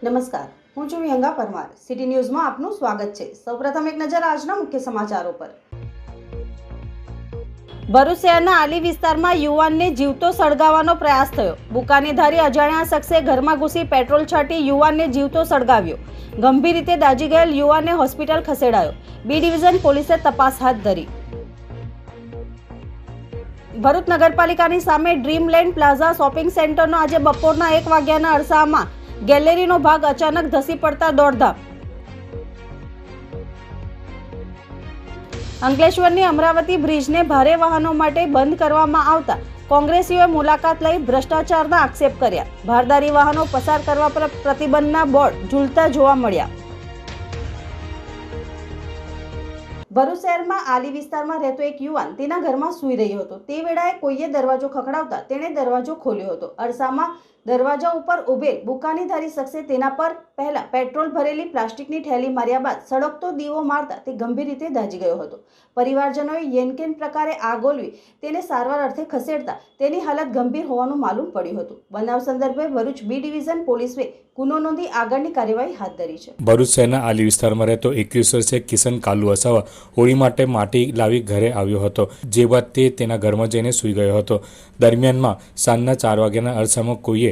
નમસ્કાર. હું છું વિહંગા પરમાર. સિટી ન્યૂઝમાં આપનું સ્વાગત છે. સૌપ્રથમ એક નજર આજના મુખ્ય સમાચારો પર. ભરૂચ શહેરના આલી વિસ્તારમાં યુવાનને જીવતો સળગાવવાનો પ્રયાસ થયો. બુકાનીધારી અજાણ્યા શખ્સે ઘરમાં ઘૂસી પેટ્રોલ છાંટી યુવાનને જીવતો સળગાવ્યો. ગંભીર રીતે દાજી ગયેલ યુવાનને હોસ્પિટલ ખસેડાયો. બી ડિવિઝન પોલીસે તપાસ હાથ ધરી. ભરૂચ નગરપાલિકાની સામે ડ્રીમલેન્ડ પ્લાઝા શોપિંગ સેન્ટરનો આજે બપોરના એક વાગ્યાના અરસામાં ગેલેરીનો ભાગ અચાનક ધસી પડતા દોડધામ. અંકલેશ્વરની અમરાવતી બ્રિજને ભારે વાહનો માટે બંધ કરવામાં આવતા કોંગ્રેસીઓએ મુલાકાત લઈ ભ્રષ્ટાચારના આક્ષેપ કર્યા. ભારદારી વાહનો પસાર કરવા પર પ્રતિબંધના બોર્ડ ઝૂલતા જોવા મળ્યા. ભરૂચ શહેરમાં આલી વિસ્તારમાં રહેતો એક યુવાન તેના ઘરમાં સૂઈ રહ્યો હતો. તે વેળાએ કોઈએ દરવાજો ખખડાવતા તેણે દરવાજો ખોલ્યો હતો. અરસામાં દરવાજા ઉપર ઉભેલ બુકાનીધારી શખ્સે તેના પર પહેલા પેટ્રોલ ભરેલી પ્લાસ્ટિકની ઠેલી માર્યા બાદ સળગતો દીવો મારતા તે ગંભીર રીતે દાજી ગયો હતો. પરિવારજનોએ યેનકેન પ્રકારે આગ ઓલવી, તેને સારવાર અર્થે ખસેડતા તેની હાલત ગંભીર હોવાનું માલુમ પડ્યું હતું. બનાવ સંદર્ભે ભરૂચ બી ડિવિઝન પોલીસે ગુનો નોંધી આગળની કાર્યવાહી હાથ ધરી છે. ભરૂચ શહેરના આલી વિસ્તારમાં રહેતો એકવીસ વર્ષીય કિશન કાલુ અસાવા હોળી માટે માટી લાવી ઘરે આવ્યો હતો, જે બાદ તે તેના ઘરમાં જઈને સૂઈ ગયો હતો. દરમિયાનમાં સાંજના ચાર વાગ્યાના અરસામાં કોઈએ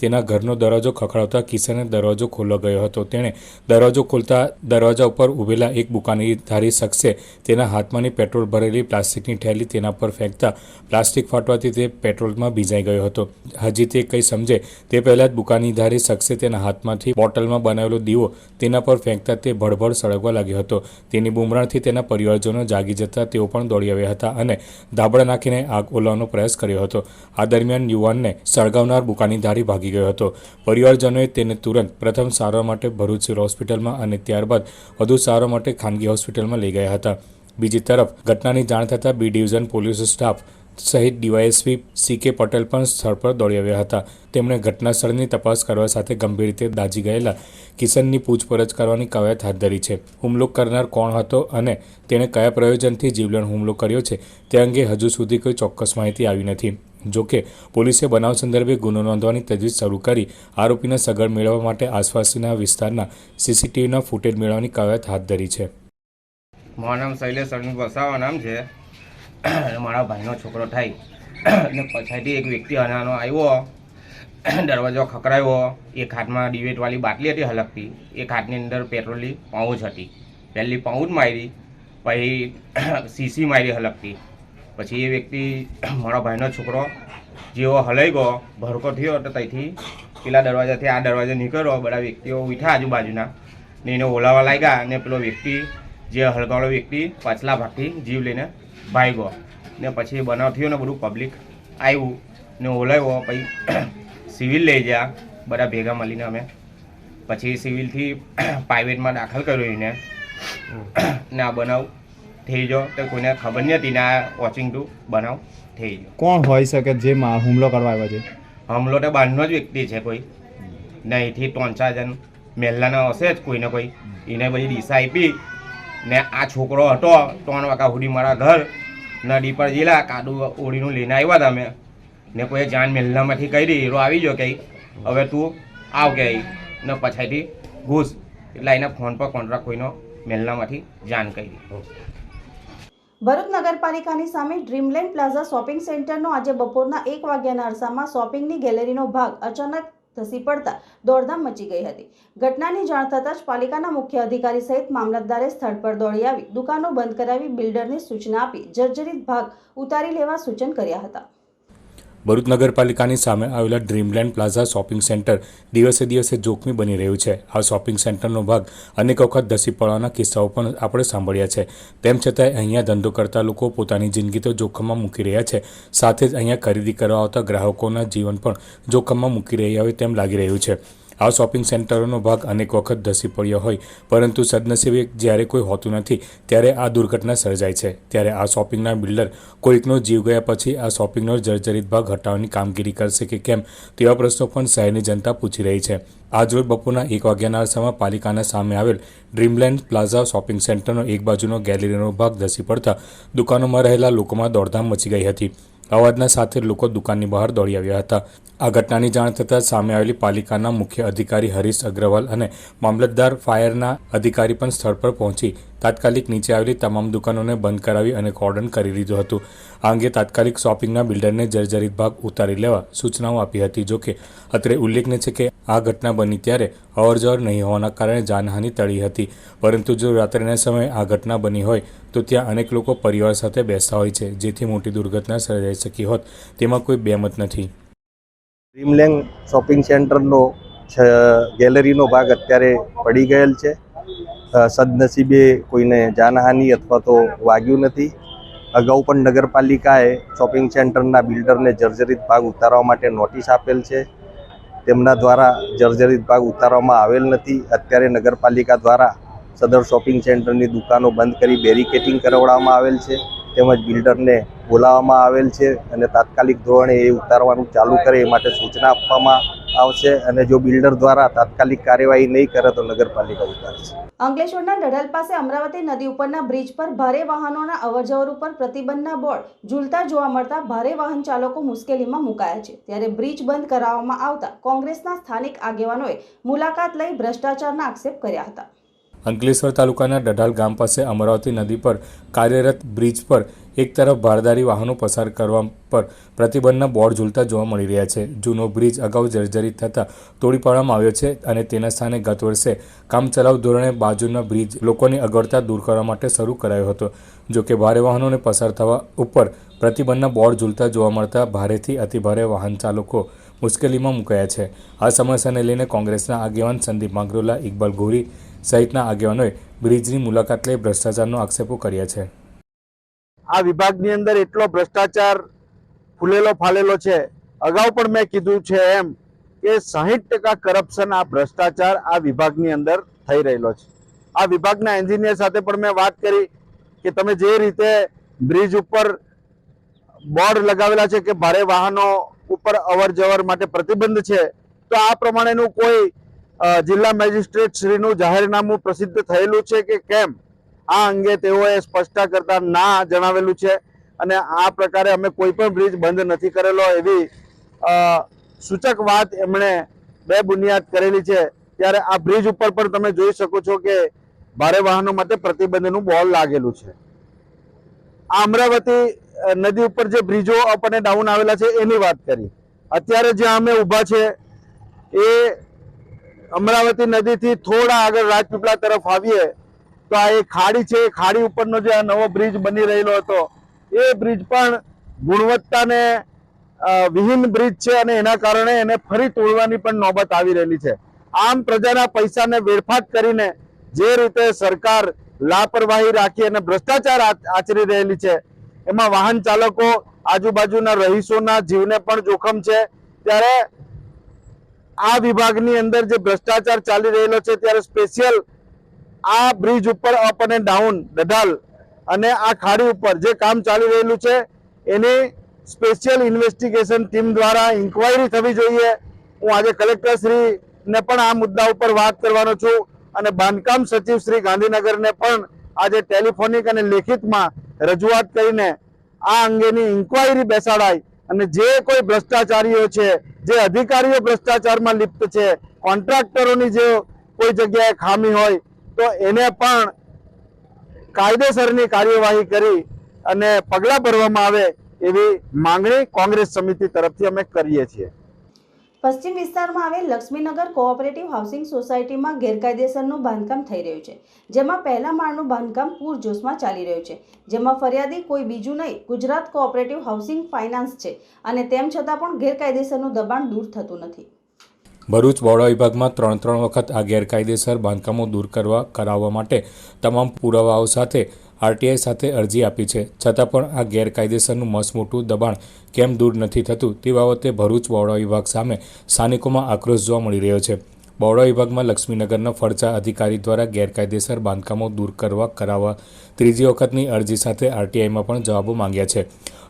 તેના ઘરનો દરવાજો ખખડાવતા કિશને દરવાજો ખોલવા ગયો હતો. તેણે દરવાજો ખોલતા દરવાજા ઉપર ઊભેલા એક બુકાનીધારી શખ્સે તેના હાથમાંની પેટ્રોલ ભરેલી પ્લાસ્ટિકની થેલી તેના પર ફેંકતા પ્લાસ્ટિક ફાટવાથી તે પેટ્રોલમાં ભીજાઈ ગયો હતો. હજી તે કંઈ સમજે તે પહેલાં જ બુકાનીધારી શખ્સે તેના હાથમાંથી બોટલમાં બનાવેલો દીવો તેના પર ફેંકતા તે ભડભડ સળગવા લાગ્યો હતો. તેની બુમરાણથી તેના પરિવારજનો જાગી જતા તેઓ પણ દોડી આવ્યા હતા અને ધાબળા નાખીને આગ ઓલવાનો પ્રયાસ કર્યો હતો. આ દરમિયાન યુવાનને સળગાવનાર બુકાનીધારી ભાગી ગયો હતો. પરિવારજનોએ તેને તુરંત પ્રથમ સારવાર માટે ભરૂચ સિવિલ હોસ્પિટલમાં અને ત્યારબાદ વધુ સારવાર માટે ખાનગી હોસ્પિટલમાં લઈ ગયા હતા. બીજી તરફ, ઘટનાની જાણ થતાં બી ડિવિઝન પોલીસ સ્ટાફ સહિત ડીવાયએસપી સી કે પટેલ પણ સ્થળ પર દોડી આવ્યા હતા. તેમણે ઘટના સ્થળની તપાસ કરવા સાથે ગંભીર રીતે દાજી ગયેલા કિશનની પૂછપરછ કરવાની કવાયત હાથ ધરી છે. હુમલો કરનાર કોણ હતો અને તેણે કયા પ્રયોજનથી જીવલેણ હુમલો કર્યો છે તે અંગે હજુ સુધી કોઈ ચોક્કસ માહિતી આવી નથી. જોકે પોલીસે બનાવ સંદર્ભે ગુનો નોંધવાની તજવીજ શરૂ કરી આરોપીને સગળ મેળવવા માટે આસપાસના વિસ્તારના સીસીટીવીના ફૂટેજ મેળવવાની કવાયત હાથ ધરી છે. મારું નામ શૈલેષ અરવિંદ વસાવા નામ છે. મારા ભાઈનો છોકરો થાય. અને પછાડીથી એક વ્યક્તિ અનાનો આવ્યો. દરવાજો ખકરાવ્યો એક હાથમાં ડિવેટવાળી બાટલી હતી હલકતી. એક હાથની અંદર પેટ્રોલની પાઉચ હતી. પહેલી પાઉચ મારી, પછી સીસી મારી હલકતી. પછી એ વ્યક્તિ મારા ભાઈનો છોકરો જેવો હલાઈ ગયો ભરકો થયો તો ત્યાંથી પેલા દરવાજાથી આ દરવાજે નીકળ્યો બધા વ્યક્તિઓ ઉઠ્યા આજુબાજુના ને એને ઓલાવા લાગ્યા અને પેલો વ્યક્તિ જે હલકાવાળો વ્યક્તિ પાછલા ભાગથી જીવ લઈને ભાગ્યો ને પછી બનાવ થયો ને બધું પબ્લિક આવ્યું ને ઓલાવ્યો પછી સિવિલ લઈ ગયા બધા ભેગા મળીને અમે. પછી સિવિલથી પ્રાઇવેટમાં દાખલ કર્યો એને. ને આ બનાવ થઈ ગયો તો કોઈને ખબર નહીં હતી ને આ વોચિંગ ટુ બનાવ થઈ ગયો. કોણ હોઈ શકે જે મા- હુમલો કરવા આવ્યો છે? હમલો તો બહારનો જ વ્યક્તિ છે કોઈ. ને અહીંથી ત્રણ ચાર જણ મહેલાના હશે જ કોઈને કોઈ. એને બધી દિશા આપી ને આ છોકરો હતો ત્રણ વાગ્યા સુધી મારા ઘર નદી પર જેલા કાદુ ઓળીનું લઈને આવ્યા હતા અમે. ને કોઈ જાન મહેલામાંથી કરી એરો આવી ગયો કે હવે તું આવ કે. ને પછાઈથી ઘૂસ. એટલે એના ફોન પર કોન્ટ્રાક્ટ કોઈનો મહેલામાંથી જાણ કરી ભરૂચ નગરપાલિકાની સામે ડ્રીમલેન્ડ પ્લાઝા શોપિંગ સેન્ટરનો આજે બપોરના એક વાગ્યાના અરસામાં શોપિંગની ગેલેરીનો ભાગ અચાનક ધસી પડતા દોડધામ મચી ગઈ હતી. ઘટનાની જાણ થતાં જ પાલિકાના મુખ્ય અધિકારી સહિત મામલતદારે સ્થળ પર દોડી આવી, દુકાનો બંધ કરાવી બિલ્ડરને સૂચના આપી, જર્જરિત ભાગ ઉતારી લેવા સૂચન કર્યા હતા. ભરૂચ નગરપાલિકાની સામે આવેલા ડ્રીમલેન્ડ પ્લાઝા શોપિંગ સેન્ટર દિવસે દિવસે જોખમી બની રહ્યું છે. આ શોપિંગ સેન્ટરનો ભાગ અનેક વખત ધસી પડવાના કિસ્સાઓ પણ આપણે સાંભળ્યા છે. તેમ છતાંય અહીંયા ધંધો કરતા લોકો પોતાની જિંદગી તો જોખમમાં મૂકી રહ્યા છે. સાથે જ અહીંયા ખરીદી કરવા આવતા ગ્રાહકોના જીવન પણ જોખમમાં મૂકી રહ્યા હોય તેમ લાગી રહ્યું છે. આ શોપિંગ સેન્ટરોનો ભાગ અનેક વખત ધસી પડ્યો હોય, પરંતુ સદનસીબે જ્યારે કોઈ હોતું નથી, ત્યારે આ દુર્ઘટના સર્જાય છે. ત્યારે આ શોપિંગના બિલ્ડર કોઈકનો જીવ ગયા પછી આ શોપિંગનો જર્જરિત ભાગ હટાવવાની કામગીરી કરશે કે કેમ, તેવા પ્રશ્નો પણ શહેરની જનતા પૂછી રહી છે. આજરોજ બપોરના એક વાગ્યાના અરસામાં પાલિકાના સામે આવેલ ડ્રીમલેન્ડ પ્લાઝા શોપિંગ સેન્ટરનો એક બાજુનો ગેલેરીનો ભાગ ધસી પડતા દુકાનોમાં રહેલા લોકોમાં દોડધામ મચી ગઈ હતી. અવાજના સાથે લોકો દુકાનની બહાર દોડી આવ્યા હતા. આ ઘટનાની જાણ થતાં સામે આવેલી પાલિકાના મુખ્ય અધિકારી હરીશ અગ્રવાલ અને મામલતદાર ફાયરના અધિકારી પણ સ્થળ પર પહોંચી તાત્કાલિક નીચે આવેલી તમામ દુકાનોને બંધ કરાવી અને કોર્ડન કરી દીધું હતું. આ અંગે તાત્કાલિક શોપિંગના બિલ્ડરને જર્જરિત ભાગ ઉતારી લેવા સૂચનાઓ આપી હતી. જોકે અત્રે ઉલ્લેખનીય છે કે આ ઘટના બની ત્યારે અવરજવર નહીં હોવાના કારણે જાનહાનિ ટળી હતી. પરંતુ જો રાત્રિના સમયે આ ઘટના બની હોય, તો ત્યાં અનેક લોકો પરિવાર સાથે બેસતા હોય છે, જેથી મોટી દુર્ઘટના સર્જાઈ શકી હોત. તેમાં કોઈ બેમત નથી. ડ્રીમલેન્ડ શોપિંગ સેન્ટરનો ગેલેરીનો ભાગ અત્યારે પડી ગયેલ છે. સદનસીબે કોઈને જાનહાનિ અથવા તો વાગ્યું નથી. અગાઉ પણ નગરપાલિકાએ શોપિંગ સેન્ટરના બિલ્ડરને જર્જરિત ભાગ ઉતારવા માટે નોટિસ આપેલ છે. તેમના દ્વારા જર્જરિત ભાગ ઉતારવામાં આવેલ નથી. અત્યારે નગરપાલિકા દ્વારા સદર શોપિંગ સેન્ટરની દુકાનો બંધ કરી બેરિકેટિંગ કરાવવામાં આવેલ છે. તેમજ બિલ્ડરને બોલાવવામાં આવેલ છે અને તાત્કાલિક ધોરણે એ ઉતારવાનું ચાલુ કરે એ માટે સૂચના આપવામાં આવશે અને જો બિલ્ડર દ્વારા તાત્કાલિક કાર્યવાહી નહીં કરે તો નગરપાલિકા ઉતારશે અંકલેશ્વરના નડલ પાસે અમરાવતી નદી ઉપરના બ્રિજ પર ભારે વાહનોના અવરજવર ઉપર પ્રતિબંધના બોર્ડ ઝૂલતા જોવા મળતા ભારે વાહન ચાલકો મુશ્કેલીમાં મુકાયા છે. ત્યારે બ્રિજ બંધ કરાવવામાં આવતા કોંગ્રેસના સ્થાનિક આગેવાનોએ મુલાકાત લઈ ભ્રષ્ટાચારના આક્ષેપ કર્યા હતા. અંકલેશ્વર તાલુકાના ડઢાલ ગામ પાસે અમરાવતી નદી પર કાર્યરત બ્રિજ પર એક તરફ ભારદારી વાહનો પસાર કરવા પર પ્રતિબંધના બોર્ડ ઝૂલતા જોવા મળી રહ્યા છે. જૂનો બ્રિજ અગાઉ જર્જરિત થતાં તોડી પાડવામાં આવ્યો છે અને તેના સ્થાને ગત વર્ષે કામચલાઉ ધોરણે બાજુના બ્રિજ લોકોની અગવડતા દૂર કરવા માટે શરૂ કરાયો હતો. જોકે ભારે વાહનોને પસાર થવા ઉપર પ્રતિબંધના બોર્ડ ઝૂલતા જોવા મળતા ભારેથી અતિભારે વાહન ચાલકો મુશ્કેલીમાં મુકાયા છે. આ સમસ્યાને લઈને કોંગ્રેસના આગેવાન સંદીપ માંગરોલા, ઇકબાલ ગોરી સહિતના આગેવાનોએ બ્રિજની મુલાકાત લઈ ભ્રષ્ટાચારનો આક્ષેપો કર્યા છે. આ વિભાગની અંદર એટલો ભ્રષ્ટાચાર ફૂલેલો ફાલેલો છે. અગાઉ પણ મેં કીધું છે એમ કે સાહીઠ ટકા કરપ્શન આ ભ્રષ્ટાચાર આ વિભાગની અંદર થઈ રહેલો છે. આ વિભાગના એન્જિનિયર સાથે પણ મેં વાત કરી કે તમે જે રીતે બ્રિજ ઉપર બોર્ડ લગાવેલા છે કે ભારે વાહનો ઉપર અવર જવર માટે પ્રતિબંધ છે, તો આ પ્રમાણેનું કોઈ જિલ્લા મેજિસ્ટ્રેટ શ્રીનું જાહેરનામું પ્રસિદ્ધ થયેલું છે કે કેમ? આ અંગે તેઓએ સ્પષ્ટતા કરતા ના જણાવેલું છે અને આ પ્રકારે અમે કોઈ પણ બ્રિજ બંધ નથી કરેલો એવી સૂચક વાત એમણે બે બુનિયાદ કરેલી છે. ત્યારે આ બ્રિજ ઉપર પણ તમે જોઈ શકો છો કે ભારે વાહનો માટે પ્રતિબંધનું બોલ લાગેલું છે. આ અમરાવતી નદી ઉપર જે બ્રિજો અપ અને ડાઉન આવેલા છે એની વાત કરી. અત્યારે જ્યાં અમે ઊભા છે, એ અમરાવતી નદીથી થોડા આગળ રાજપીપળા તરફ આવીએ, તો આ એક ખાડી છે. એ ખાડી ઉપરનો જે આ નવો બ્રિજ બની રહેલો હતો, એ બ્રિજ પણ ગુણવત્તાને વિહીન બ્રિજ છે અને એના કારણે એને ફરી તોડવાની પણ નોબત આવી રહેલી છે. આમ પ્રજાના પૈસાને વેડફાટ કરીને જે રીતે સરકાર લાપરવાહી રાખી અને ભ્રષ્ટાચાર આચરી રહેલી છે, એમાં વાહન ચાલકો આજુબાજુના રહીશોના જીવને પણ જોખમ છે. ત્યારે આ વિભાગની અંદર જે ભ્રષ્ટાચાર ચાલી રહેલો છે, ત્યારે સ્પેશિયલ આ બ્રિજ ઉપર અપ અને ડાઉન દઢાલ અને આ ખાડી ઉપર જે કામ ચાલી રહેલું છે, એની સ્પેશિયલ ઇન્વેસ્ટિગેશન ટીમ દ્વારા ઇન્કવાયરી થવી જોઈએ. હું આજે કલેક્ટર શ્રીને પણ આ મુદ્દા ઉપર વાત કરવાનો છું અને બાંધકામ સચિવ શ્રી ગાંધીનગરને પણ આજે ટેલિફોનિક અને લેખિતમાં રજૂઆત કરીને આ અંગેની ઇન્કવાયરી બેસાડાય. અને જે કોઈ ભ્રષ્ટાચારીઓ છે, જે અધિકારીઓ ભ્રષ્ટાચારમાં લિપ્ત છે, કોન્ટ્રાક્ટરોની જે કોઈ જગ્યાએ ખામી હોય, તો એને પણ કાયદેસરની કાર્યવાહી કરી અને પગલાં ભરવામાં આવે એવી માંગણી કોંગ્રેસ સમિતિ તરફથી અમે કરીએ છીએ. પશ્ચિમ વિસ્તારમાં આવેલ લક્ષ્મીનગર કોઓપરેટિવ હાઉસિંગ સોસાયટીમાં ગેરકાયદેસરનું બાંધકામ થઈ રહ્યું છે, જેમાં પહેલા માળનું બાંધકામ પૂરજોશમાં ચાલી રહ્યું છે. જેમાં ફરિયાદી કોઈ બીજું નહીં, ગુજરાત કોઓપરેટિવ હાઉસિંગ ફાઇનાન્સ છે અને તેમ છતાં પણ ગેરકાયદેસરનું દબાણ દૂર થતું નથી. ભરૂચ બોર્ડા વિભાગમાં ત્રણ ત્રણ વખત આ ગેરકાયદેસર બાંધકામો દૂર કરવા, કરાવવા માટે તમામ પુરાવાઓ સાથે આરટીઆઈ સાથે અરજી આપી છે. છતાં પણ આ ગેરકાયદેસરનું મસમોટું દબાણ કેમ દૂર નથી થતું તે બાબતે ભરૂચ બોવડા વિભાગ સામે સ્થાનિકોમાં આક્રોશ જોવા મળી રહ્યો છે. બોવડા વિભાગમાં લક્ષ્મીનગરના ફરજા અધિકારી દ્વારા ગેરકાયદેસર બાંધકામો દૂર કરવા કરાવવા ત્રીજી વખતની અરજી સાથે આરટીઆઈમાં પણ જવાબો માંગ્યા છે.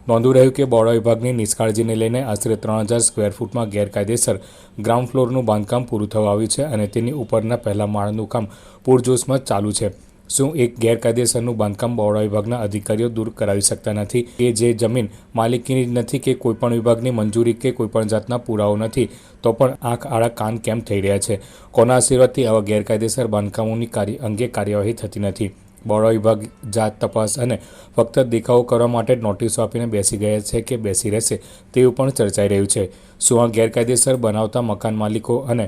નોંધવું રહ્યું કે બોર્ડા વિભાગની નિષ્કાળજીને લઈને આશરે ત્રણ હજાર સ્ક્વેર ફૂટમાં ગેરકાયદેસર ગ્રાઉન્ડ ફ્લોરનું બાંધકામ પૂરું થવા આવ્યું છે અને તેની ઉપરના પહેલા માળનું કામ પૂરજોશમાં ચાલુ છે. શું એક ગેરકાયદેસરનું બાંધકામ બરોડા વિભાગના અધિકારીઓ દૂર કરાવી શકતા નથી? કે જે જમીન માલિકીની નથી કે કોઈપણ વિભાગની મંજૂરી કે કોઈપણ જાતના પુરાવો નથી, તો પણ આંખ આડા કાન કેમ થઈ રહ્યા છે? કોના આશીર્વાદથી આવા ગેરકાયદેસર બાંધકામોની કાર્ય અંગે કાર્યવાહી થતી નથી? બરોડા વિભાગ જાત તપાસ અને ફક્ત દેખાવો કરવા માટે નોટિસો આપીને બેસી ગયા છે કે બેસી રહેશે તેવું પણ ચર્ચાઈ રહ્યું છે. શું આ ગેરકાયદેસર બનાવતા મકાન માલિકો અને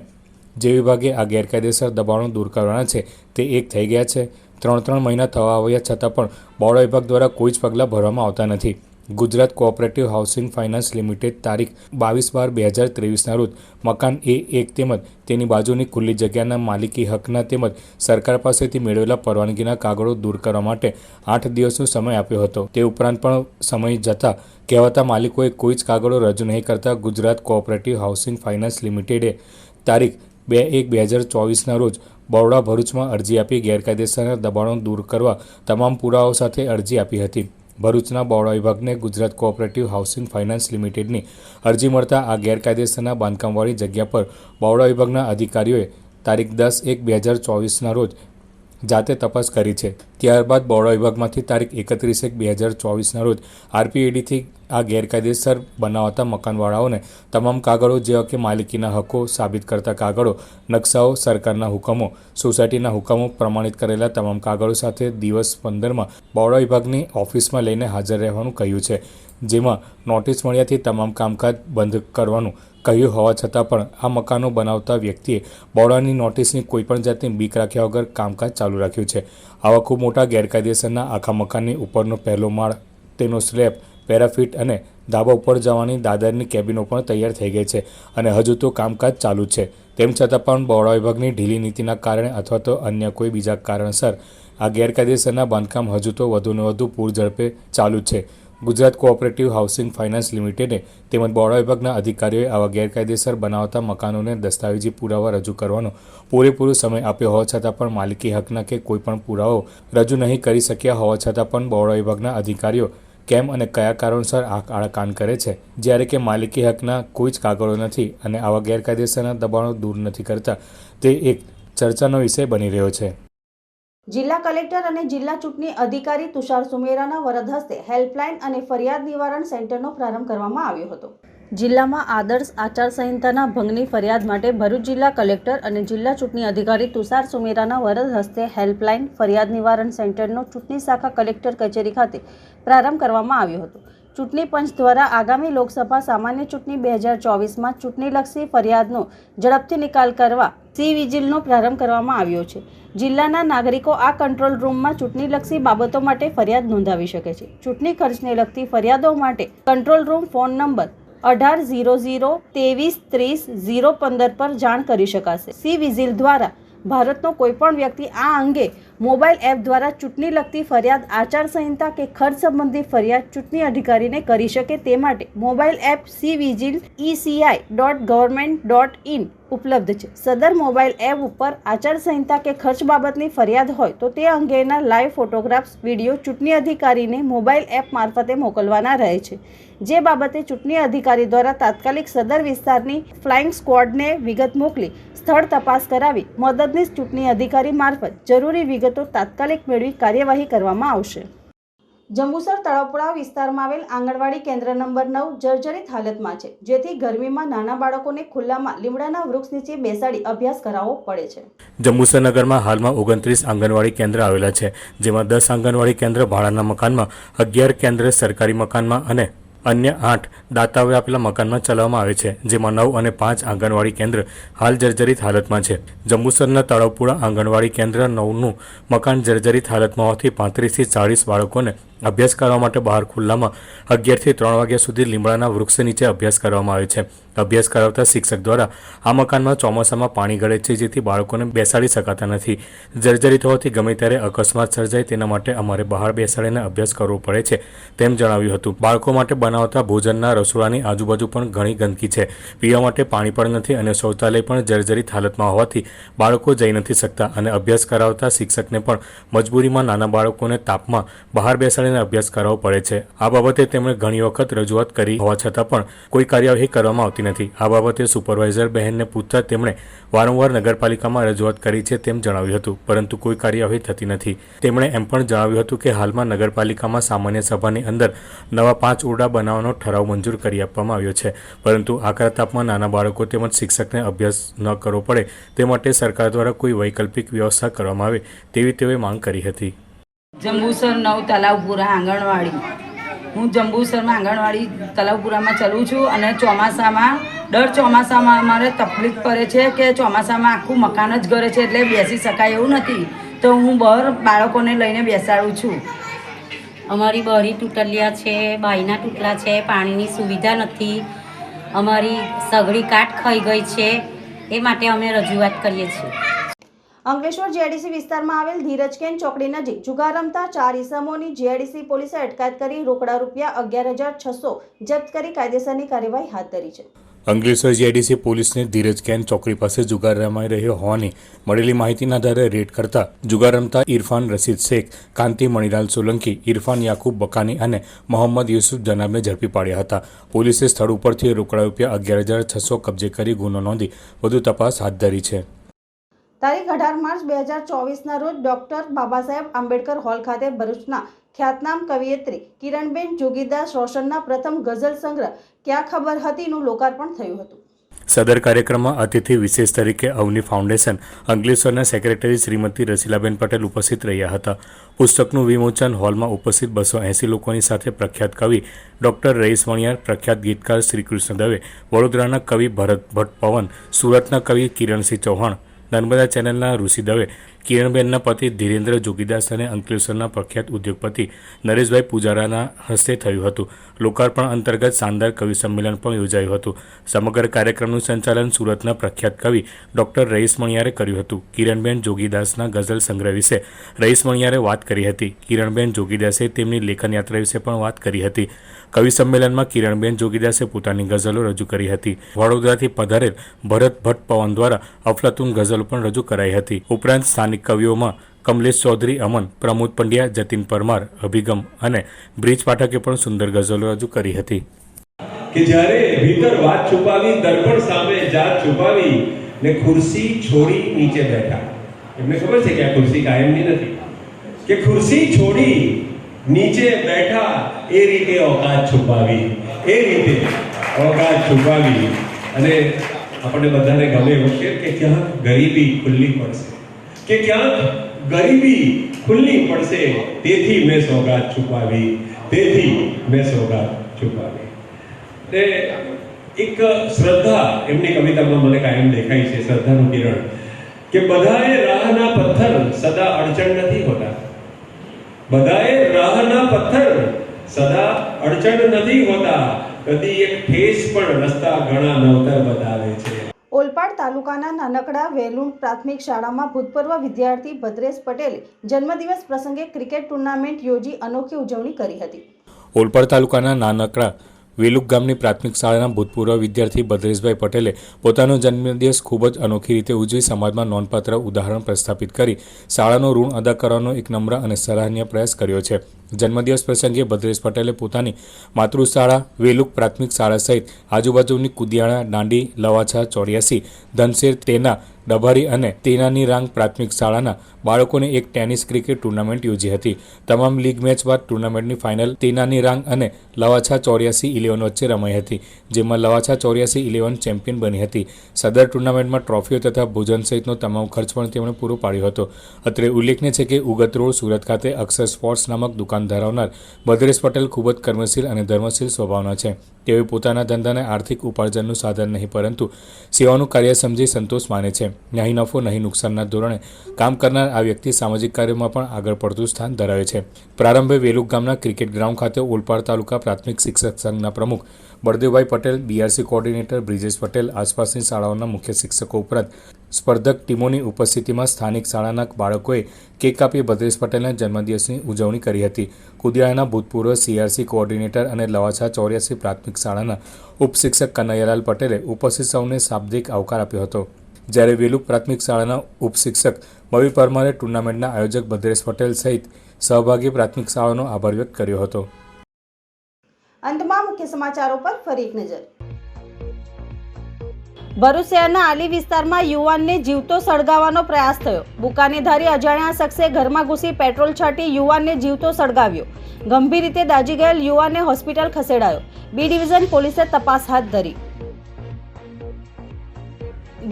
જે વિભાગે આ ગેરકાયદેસર દબાણો દૂર કરવાના છે તે એક થઈ ગયા છે? ત્રણ ત્રણ મહિના થવા આવ્યા છતાં પણ બોર્ડ વિભાગ દ્વારા કોઈ જ પગલાં ભરવામાં આવતા નથી. Gujarat cooperative housing finance limited તારીખ બાવીસ બાર બે હજાર ત્રેવીસના રોજ મકાન એ એક તેમજ તેની બાજુની ખુલ્લી જગ્યાના માલિકી હકના તેમજ સરકાર પાસેથી મેળવેલા પરવાનગીના કાગળો દૂર કરવા માટે આઠ દિવસનો સમય આપ્યો હતો. તે ઉપરાંત પણ સમય જતાં કહેવાતા માલિકોએ કોઈ જ કાગળો રજૂ નહીં કરતા ગુજરાત કોઓપરેટિવ હાઉસિંગ ફાઇનાન્સ લિમિટેડે તારીખ બે એક બે હજાર ચોવીસના રોજ બરોડા ભરૂચમાં અરજી આપી ગેરકાયદેસરના દબાણો દૂર કરવા તમામ પુરાવાઓ સાથે અરજી આપી હતી. ભરૂચના બરોડા વિભાગને ગુજરાત કોઓપરેટિવ હાઉસિંગ ફાઇનાન્સ લિમિટેડની અરજી મળતા આ ગેરકાયદેસરના બાંધકામવાળી જગ્યા પર બરોડા વિભાગના અધિકારીઓએ તારીખ દસ એક બે હજાર ચોવીસના રોજ જાતે તપાસ કરી છે. ત્યારબાદ બરોડા વિભાગમાંથી તારીખ એકત્રીસ એક બે હજાર ચોવીસના રોજ આરપીએડીથી આ ગેરકાયદેસર બનાવતા મકાનવાળાઓને તમામ કાગળો જેવા કે માલિકીના હકો સાબિત કરતા કાગળો, નકશાઓ, સરકારના હુકમો, સોસાયટીના હુકમો પ્રમાણિત કરેલા તમામ કાગળો સાથે દિવસ પંદરમાં બરોડા વિભાગની ઓફિસમાં લઈને હાજર રહેવાનું કહ્યું છે. જેમાં નોટિસ મળ્યાથી તમામ કામકાજ બંધ કરવાનું કહ્યું હોવા છતાં પણ આ મકાનો બનાવતા વ્યક્તિએ બોડાની નોટિસની કોઈપણ જાતની બીક રાખ્યા વગર કામકાજ ચાલુ રાખ્યું છે. આવા ખૂબ મોટા ગેરકાયદેસરના આખા મકાનની ઉપરનો પહેલો માળ, તેનો સ્લેબ, પેરાફિટ અને ધાબા ઉપર જવાની દાદરની કેબિનો પણ તૈયાર થઈ ગઈ છે અને હજુ તો કામકાજ ચાલુ છે. તેમ છતાં પણ બરોડા વિભાગની ઢીલી નીતિના કારણે અથવા તો અન્ય કોઈ બીજા કારણસર આ ગેરકાયદેસરના બાંધકામ હજુ તો વધુને વધુ પૂર ઝડપે ચાલુ છે. ગુજરાત કોઓપરેટિવ હાઉસિંગ ફાઇનાન્સ લિમિટેડે તેમજ બરોડા વિભાગના અધિકારીઓએ આવા ગેરકાયદેસર બનાવતા મકાનોને દસ્તાવેજી પુરાવા રજૂ કરવાનો પૂરેપૂરો સમય આપ્યો હોવા છતાં પણ માલિકી હકના કે કોઈપણ પુરાવો રજૂ નહીં કરી શક્યા હોવા છતાં પણ બરોડા વિભાગના અધિકારીઓ કેમ અને કયા કારણોસર આ કાળા કાન કરે છે? જ્યારે કે માલિકી હકના કોઈ જ કાગળો નથી અને આવા ગેરકાયદેસરના દબાણો દૂર નથી કરતા, તે એક ચર્ચાનો વિષય બની રહ્યો છે. જિલ્લા કલેક્ટર અને જિલ્લા ચૂંટણી અધિકારી તુષાર સુમેરાના વરદ હસ્તે હેલ્પલાઇન અને ફરિયાદ નિવારણ સેન્ટરનો પ્રારંભ કરવામાં આવ્યો હતો. જિલ્લામાં આદર્શ આચારસંહિતાના ભંગની ફરિયાદ માટે ભરૂચ જિલ્લા કલેક્ટર અને જિલ્લા ચૂંટણી અધિકારી તુષાર સુમેરાના વરદ હસ્તે હેલ્પલાઇન ફરિયાદ નિવારણ સેન્ટરનો ચૂંટણી શાખા કલેક્ટર કચેરી ખાતે પ્રારંભ કરવામાં આવ્યો હતો. ચૂંટણી પંચ દ્વારા આગામી લોકસભા સામાન્ય ચૂંટણી બે હજાર ચોવીસમાં ચૂંટણીલક્ષી ફરિયાદનો ઝડપથી નિકાલ કરવા સી વિજિલનો પ્રારંભ કરવામાં આવ્યો છે. જિલ્લાના નાગરિકો આ કંટ્રોલ રૂમમાં ચૂંટણીલક્ષી બાબતો માટે ફરિયાદ નોંધાવી શકે છે. ચૂંટણી ખર્ચને લગતી ફરિયાદો માટે કંટ્રોલ રૂમ ફોન નંબર અઢાર ઝીરો ઝીરો ત્રેવીસ ત્રીસ ઝીરો પંદર પર જાણ કરી શકાશે. સી વિઝિલ દ્વારા ભારતનો કોઈપણ વ્યક્તિ આ અંગે મોબાઈલ એપ દ્વારા ચૂંટણી લગતી ફરિયાદ આચારસંહિતા કે ખર્ચ સંબંધી ફરિયાદ ચૂંટણી અધિકારીને કરી શકે તે માટે mobile app C vigil ECI dot government dot in ઉપલબ્ધ છે. સદર મોબાઈલ એપ ઉપર આચારસંહિતા કે ખર્ચ બાબતની ફરિયાદ હોય તો તે અંગેના લાઈવ ફોટોગ્રાફ્સ, વીડિયો ચૂંટણી અધિકારીને મોબાઈલ એપ મારફતે મોકલવાના રહે છે. જે બાબતે ચૂંટણી અધિકારી દ્વારા તાત્કાલિક સદર વિસ્તારની ફ્લાઇંગ સ્ક્વોડને વિગત મોકલી સ્થળ તપાસ કરાવી મદદનીશ ચૂંટણી અધિકારી મારફત જરૂરી વિગતો તાત્કાલિક મેળવી કાર્યવાહી કરવામાં આવશે. જંબુસર તળપડા વિસ્તારમાં આવેલ આંગણવાડી કેન્દ્ર નંબર નવ જર્જરિત હાલતમાં છે, જેથી ગરમીમાં નાના બાળકોને ખુલ્લામાં લીમડાના વૃક્ષ નીચે બેસાડી અભ્યાસ કરાવવો પડે છે. જંબુસર નગરમાં હાલમાં ઓગણત્રીસ આંગણવાડી કેન્દ્ર આવેલા છે, જેમાં દસ આંગણવાડી કેન્દ્ર ભાડાના મકાનમાં, અગિયાર કેન્દ્ર સરકારી મકાનમાં અને અન્ય આઠ દાતાઓએ આપેલા મકાનમાં ચલાવવામાં આવે છે, જેમાં નવ અને પાંચ આંગણવાડી કેન્દ્ર હાલ જર્જરિત હાલતમાં છે. જંબુસરના તળાવપુરા આંગણવાડી કેન્દ્ર નવનું મકાન જર્જરિત હાલતમાં હોવાથી પાંત્રીસથી ચાળીસ બાળકોને અભ્યાસ કરવા માટે બહાર ખુલ્લામાં અગિયારથી ત્રણ વાગ્યા સુધી લીમડાના વૃક્ષ નીચે અભ્યાસ કરવામાં આવે છે. અભ્યાસ કરાવતા શિક્ષક દ્વારા આ મકાનમાં ચોમાસામાં પાણી ગળે છે, જેથી બાળકોને બેસાડી શકાતા નથી. જર્જરિત હોવાથી ગમે ત્યારે અકસ્માત સર્જાય તેના માટે અમારે બહાર બેસાડીને અભ્યાસ કરવો પડે છે, તેમ જણાવ્યું હતું. બાળકો માટે બનાવતા ભોજનના રસોડાની આજુબાજુ પણ ઘણી ગંદકી છે. પીવા માટે પાણી પણ નથી અને શૌચાલય પણ જર્જરિત હાલતમાં હોવાથી બાળકો જઈ નથી શકતા અને અભ્યાસ કરાવતા શિક્ષકને પણ મજબૂરીમાં નાના બાળકોને તાપમાં બહાર બેસાડીને કરીને અભ્યાસ કરાવવો પડે છે. આ બાબતે તેમણે ઘણી વખત રજૂઆત કરી હોવા છતાં પણ કોઈ કાર્યવાહી કરવામાં આવતી નથી. આ બાબતે સુપરવાઇઝર બહેનને પૂછતા તેમણે વારંવાર નગરપાલિકામાં રજૂઆત કરી છે તેમ જણાવ્યું હતું, પરંતુ કોઈ કાર્યવાહી થતી નથી. તેમણે એમ પણ જણાવ્યું હતું કે હાલમાં નગરપાલિકામાં સામાન્ય સભાની અંદર નવા પાંચ ઓરડા બનાવવાનો ઠરાવ મંજૂર કરી આપવામાં આવ્યો છે, પરંતુ આકરા તાપમાં નાના બાળકો તેમજ શિક્ષકને અભ્યાસ ન કરવો પડે તે માટે સરકાર દ્વારા કોઈ વૈકલ્પિક વ્યવસ્થા કરવામાં આવે તેવી તેઓએ માંગ કરી હતી. જંબુસર નવ તલાવપુરા આંગણવાડી. હું જંબુસરમાં આંગણવાડી તલાવપુરામાં ચલું છું અને ચોમાસામાં, દર ચોમાસામાં અમારે તકલીફ પડે છે કે ચોમાસામાં આખું મકાન જ ઘરે છે એટલે બેસી શકાય એવું નથી. તો હું બહાર બાળકોને લઈને બેસાડું છું. અમારી બહરી તૂટલિયા છે બાઈના તૂટલા છે, પાણીની સુવિધા નથી. અમારી સઘળી કાટ ખાઈ ગઈ છે. એ માટે અમે રજૂઆત કરીએ છીએ. અંકલેશ્વર જીઆઈડીસી વિસ્તારમાં આવેલ ધીરજકેન ચોકડી નજીક જુગાર રમતા ચાર ઈસમોની જીઆઈડીસી પોલીસે અટકાયત કરી રોકડા રૂપિયા અગિયાર હજાર છસો જપ્ત કરી કાયદેસરની કાર્યવાહી હાથ ધરી છે. અંકલેશ્વર જીઆઈડીસી પોલીસને ધીરજ કેન ચોકડી પાસે જુગાર રમાઈ રહ્યો હોવાની મળેલી માહિતીના આધારે રેડ કરતા જુગાર રમતા ઇરફાન રશીદ શેખ, કાંતિ મણિલાલ સોલંકી ઇરફાન યાકુબ બકાની અને મોહમ્મદ યુસુફ જનાબને ઝડપી પાડ્યા હતા. પોલીસે સ્થળ ઉપરથી રોકડા રૂપિયા અગિયાર હજાર છસો કબજે કરી ગુનો નોંધી વધુ તપાસ હાથ ધરી છે. તારીખ અઢાર માર્ચ બે હજાર ચોવીસના રોજ ડૉક્ટર બાબા સાહેબ આંબેડકર હોલ ખાતે ભરૂચના ખ્યાતનામ કવિયત્રી કિરણબેન જોગીદાસ રોશનના પ્રથમ ગઝલ સંગ્રહ ક્યાં ખબર હતીનું લોકાર્પણ થયું હતું. સદર કાર્યક્રમમાં અતિથિ વિશેષ તરીકે અવની ફાઉન્ડેશન, અંકલેશ્વરના સેક્રેટરી શ્રીમતી રસીલાબેન પટેલ ઉપસ્થિત રહ્યા હતા. પુસ્તકનું વિમોચન હોલમાં ઉપસ્થિત બસો એંસી લોકોની સાથે પ્રખ્યાત કવિ ડોક્ટર રઈસ વણિયાર, પ્રખ્યાત ગીતકાર શ્રીકૃષ્ણ દવે, વડોદરાના કવિ ભરત ભટ્ટ પવન, સુરતના કવિ કિરણસિંહ ચૌહાણ નર્મદા ચેનલના ઋષિ દવે, કિરણબેનના પતિ ધીરેન્દ્ર જોગીદાસ અને અંકલેશ્વરના પ્રખ્યાત ઉદ્યોગપતિ નરેશભાઈ પૂજારાના હસ્તે થયું હતું. લોકાર્પણ અંતર્ગત શાનદાર કવિ સંમેલન પણ યોજાયું હતું. સમગ્ર કાર્યક્રમનું સંચાલન સુરતના પ્રખ્યાત કવિ ડોક્ટર રઈસ મણિયારે કર્યું હતું. કિરણબેન જોગીદાસના ગઝલ સંગ્રહ વિશે રઈસ મણિયારે વાત કરી હતી. કિરણબેન જોગીદાસે તેમની લેખન યાત્રા વિશે પણ વાત કરી હતી. કવિ સંમેલનમાં કિરણબેન જોગીદાસે પોતાની ગઝલો રજૂ કરી હતી. વડોદરાથી પધારેલ ભરત ભટ્ટ પવન દ્વારા અફલાતુન ગઝલો પણ રજૂ કરાઈ હતી. ઉપરાંત સ્થાનિક કવિઓમાં કમલેશ ચૌધરી, અમન પ્રમોદ પંડ્યા, જતીન પરમાર, અભિગમ અને બ્રિજ પાઠકે પણ સુંદર ગઝલો રજૂ કરી હતી. કે જ્યારે ભીતર વાત છુપાવી, દર્પણ સામે જાત છુપાવી ને ખુરશી છોડી નીચે બેઠા. એમને ખબર છે કે આ ખુરશી કાયમની નથી? કે ખુરશી છોડી નીચે બેઠા એ રીતે ઓકાત છુપાવી, એ રીતે ઓકાત છુપાવી. અને આપણને બધાને ગમે એવું છે કે ક્યાંક ગરીબી ખુલ્લી પડશે. કે ક્યાંક ગરીબી ખુલ્લી પડશે, તેથી મેં સોગાત છુપાવી, તેથી મેં સોગાત છુપાવી. ને એક શ્રદ્ધા એમની કવિતામાં મને કાયમ દેખાય છે, શ્રદ્ધાનું કિરણ, કે બધાએ રાહના પથ્થર સદા અડચણ નથી હોતા. બધાએ રાહના પથ્થર સદા અડચણ નથી હોતા. કદી એક ઠેસ પણ રસ્તા ઘણા નવતર બતાવે છે. ઓલપાડ તાલુકાના નાનકડા વેલુણ પ્રાથમિક શાળામાં ભૂતપૂર્વ વિદ્યાર્થી ભદ્રેશ પટેલે જન્મદિવસ પ્રસંગે ક્રિકેટ ટુર્નામેન્ટ યોજી અનોખી ઉજવણી કરી હતી. ઓલપાડ તાલુકાના નાનકડા વેલુક ગામની પ્રાથમિક શાળાના ભૂતપૂર્વ વિદ્યાર્થી બદ્રેશભાઈ પટેલે પોતાનો જન્મદિવસ ખૂબ જ અનોખી રીતે ઉજવી સમાજમાં નોંધપાત્ર ઉદાહરણ પ્રસ્થાપિત કરી. શાળાનો ઋણ અદા કરવાનો એક નમ્ર અને સરાહનીય પ્રયાસ કર્યો છે. જન્મદિવસ પ્રસંગે ભદ્રેશ પટેલે પોતાની માતૃશાળા, વેલુક પ્રાથમિક શાળા સહિત આજુબાજુની કુદિયાણા, દાંડી, લવાછા, ચોર્યાસી, ધનશેર, તેના, ડભારી અને તેનાની રાંગ પ્રાથમિક શાળાના બાળકોને એક ટેનિસ ક્રિકેટ ટુર્નામેન્ટ યોજી હતી. તમામ લીગ મેચ બાદ ટુર્નામેન્ટની ફાઇનલ તેનાની રાંગ અને લવાછા, ચોર્યાસી, ઇલેવન વચ્ચે રમાઈ હતી, જેમાં લવાછા, ચોર્યાસી, ઇલેવન ચેમ્પિયન બની હતી. સદર ટુર્નામેન્ટમાં ટ્રોફીઓ તથા ભોજન સહિતનો તમામ ખર્ચ પણ તેમણે પૂરો પાડ્યો હતો. અત્રે ઉલ્લેખનીય છે કે ઉગત રોડ સુરત ખાતે અક્ષર સ્પોર્ટ્સ નામક દુકાન ધરાવનાર. ભદ્રેશ પટેલ ખૂબ જ કર્મશીલ અને ધર્મશીલ સ્વભાવના છે. તેઓએ પોતાના ધંધાને આર્થિક ઉપાર્જનનું સાધન નહીં, પરંતુ સેવાનું કાર્ય સમજી સંતોષ માને છે. નહીં નફો, નહીં નુકસાનના ધોરણે કામ કરનાર આ વ્યક્તિ સામાજિક કાર્યોમાં પણ આગળ પડતું સ્થાન ધરાવે છે. પ્રારંભે વેલુક ગામના ક્રિકેટ ગ્રાઉન્ડ ખાતે ઓલપાડ તાલુકા પ્રાથમિક શિક્ષક સંઘના પ્રમુખ બળદેવભાઈ પટેલ બીઆરસી કોઓર્ડિનેટર બ્રિજેશ પટેલ આસપાસની શાળાઓના મુખ્ય શિક્ષકો ઉપરાંત સ્પર્ધક ટીમોની ઉપસ્થિતિમાં સ્થાનિક શાળાના બાળકોએ કેક કાપી ભદ્રેશ પટેલના જન્મદિવસની ઉજવણી કરી હતી. કુદિયાળાના ભૂતપૂર્વ સીઆરસી કોઓર્ડિનેટર અને લવાછા ચોર્યાસી પ્રાથમિક શાળાના ઉપશિક્ષક કનૈયાલાલ પટેલે ઉપસ્થિત સૌને શાબ્દિક આવકાર આપ્યો હતો. જ્યારે વેલુક પ્રાથમિક શાળાના ઉપશિક્ષક મવિ પરમારે ટુર્નામેન્ટના આયોજક ભદ્રેશ પટેલ સહિત સહભાગી પ્રાથમિક શાળાનો આભાર વ્યક્ત કર્યો હતો. અંતમાં મુખ્ય સમાચારો પર ફરી એક નજર. ભરૂચ આલી વિસ્તારમાં યુવાનને જીવતો સળગાવવાનો પ્રયાસ થયો. બુકાનીધારી અજાણ્યા શખ્સે ઘરમાં ઘૂસી પેટ્રોલ છાંટી યુવાનને જીવતો સળગાવ્યો. ગંભીર રીતે દાજી ગયેલ યુવાનને હોસ્પિટલ ખસેડાયો. બી ડિવિઝન પોલીસે તપાસ હાથ ધરી.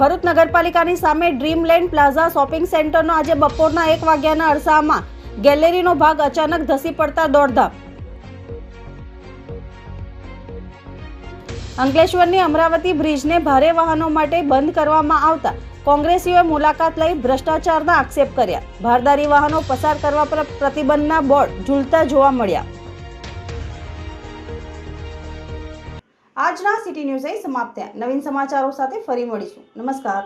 ભરૂચ નગરપાલિકાની સામે ડ્રીમલેન્ડ પ્લાઝા શોપિંગ સેન્ટરનો આજે બપોરના એક વાગ્યાના અરસામાં ગેલેરીનો ભાગ અચાનક ધસી પડતા દોડધામ. અંકલેશ્વરની અમરાવતી બ્રિજને ભારે વાહનો માટે બંધ કરવામાં આવતા કોંગ્રેસીઓએ મુલાકાત લઈ ભ્રષ્ટાચારના આક્ષેપ કર્યા. ભારદારી વાહનો પસાર કરવા પર પ્રતિબંધના બોર્ડ ઝૂલતા જોવા મળ્યા. આજના સિટી ન્યૂઝ સમાપ્ત થયા. નવીન સમાચારો સાથે ફરી મળીશું. નમસ્કાર.